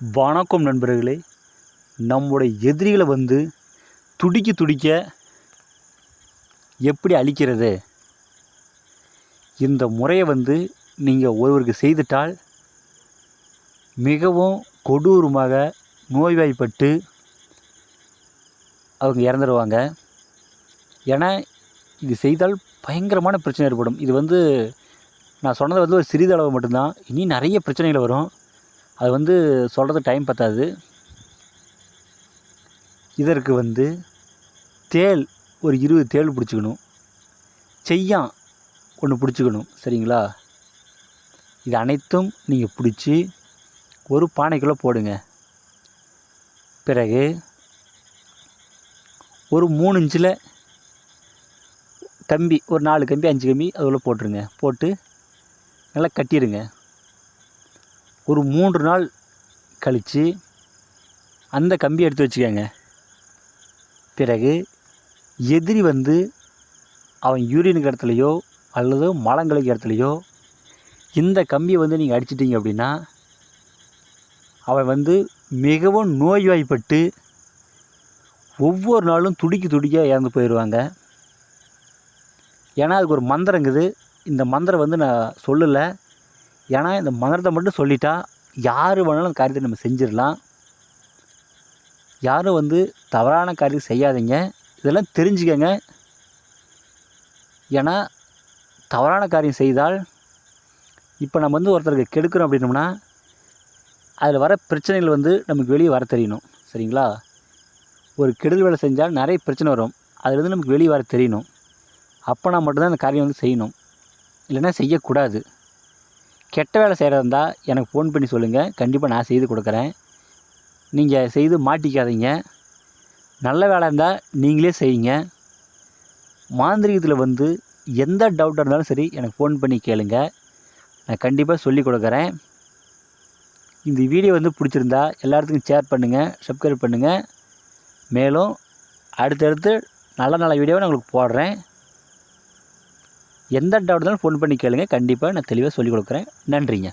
வணக்கம் நண்பர்களே. நம்முடைய எதிரிகளை வந்து துடிக்க துடிக்க எப்படி அழிக்கிறது? இந்த முறையை வந்து நீங்கள் ஒருவருக்கு செய்துட்டால் மிகவும் கொடூரமாக நோய்வாய்ப்பட்டு அவங்க இறந்துடுவாங்க ஏன்னா இது செய்தால் பயங்கரமான பிரச்சனை ஏற்படும். இது வந்து நான் சொன்னது வந்து ஒரு சிறிதளவு மட்டும்தான். இனி நிறைய பிரச்சனைகள் வரும். அது வந்து சொல்கிறது டைம் பத்தாது. இதற்கு வந்து தேள் ஒரு இருபது தேள் பிடிச்சிக்கணும். செய்யான் ஒன்று பிடிச்சிக்கணும். சரிங்களா? இது அனைத்தும் நீங்கள் பிடிச்சி ஒரு பானைக்குள்ளே போடுங்க. பிறகு ஒரு மூணு இன்ச்சில் கம்பி ஒரு நாலு கம்பி அஞ்சு கம்பி அதுக்குள்ளே போட்டுருங்க. போட்டு நல்லா கட்டிடுங்க ஒரு மூன்று நாள் கழித்து அந்த கம்பி எடுத்து வச்சுக்கோங்க. பிறகு எதிரி வந்து அவன் யூரியனுக்கு இடத்துலையோ அல்லது மலங்களுக்கு இடத்துலையோ இந்த கம்பியை வந்து நீங்கள் அடிச்சிட்டிங்க அப்படின்னா அவன் வந்து மிகவும் நோய்வாய்ப்பட்டு ஒவ்வொரு நாளும் துடிக்கி துடிக்க இறந்து போயிடுவாங்க ஏன்னா அதுக்கு ஒரு மந்திரங்குது. இந்த மந்திரம் வந்து நான் சொல்லலை. ஏன்னா இந்த மந்திரத்தை மட்டும் சொல்லிட்டா யார் வேணாலும் அந்த காரியத்தை நம்ம செஞ்சிடலாம். யாரும் வந்து தவறான காரியம் செய்யாதீங்க. இதெல்லாம் தெரிஞ்சுக்கங்க. ஏன்னா தவறான காரியம் செய்தால் இப்போ நம்ம வந்து ஒருத்தருக்கு கெடுக்கிறோம் அப்படின்னோம்னா அதில் வர பிரச்சனைகள் வந்து நமக்கு வெளியே வர தெரியணும். சரிங்களா? ஒரு கெடுதல் வேலை செஞ்சால் நிறைய பிரச்சனை வரும். அதுலேருந்து நமக்கு வெளியே வர தெரியணும். அப்போனா மட்டும்தான் அந்த காரியம் வந்து செய்யணும். இல்லைன்னா செய்யக்கூடாது. கெட்ட வேலை செய்கிறதா இருந்தால் எனக்கு ஃபோன் பண்ணி சொல்லுங்கள் கண்டிப்பாக நான் செய்து கொடுக்குறேன். நீங்கள் செய்து மாட்டிக்காதீங்க. நல்ல வேலை இருந்தால் நீங்களே செய்யுங்க. மாந்திரிகத்தில் வந்து எந்த டவுட்டாக இருந்தாலும் சரி எனக்கு ஃபோன் பண்ணி கேளுங்க. நான் கண்டிப்பாக சொல்லி கொடுக்குறேன். இந்த வீடியோ வந்து பிடிச்சிருந்தா எல்லாத்துக்கும் ஷேர் பண்ணுங்கள் சப்ஸ்கிரைப் பண்ணுங்கள் மேலும் அடுத்தடுத்து நல்ல நல்ல வீடியோவை நான் உங்களுக்கு போடுறேன். எந்த டவுட் இருந்தாலும் ஃபோன் பண்ணி கேளுங்க. கண்டிப்பாக நான் தெளிவாக சொல்லிக் கொடுக்குறேன். நன்றிங்க.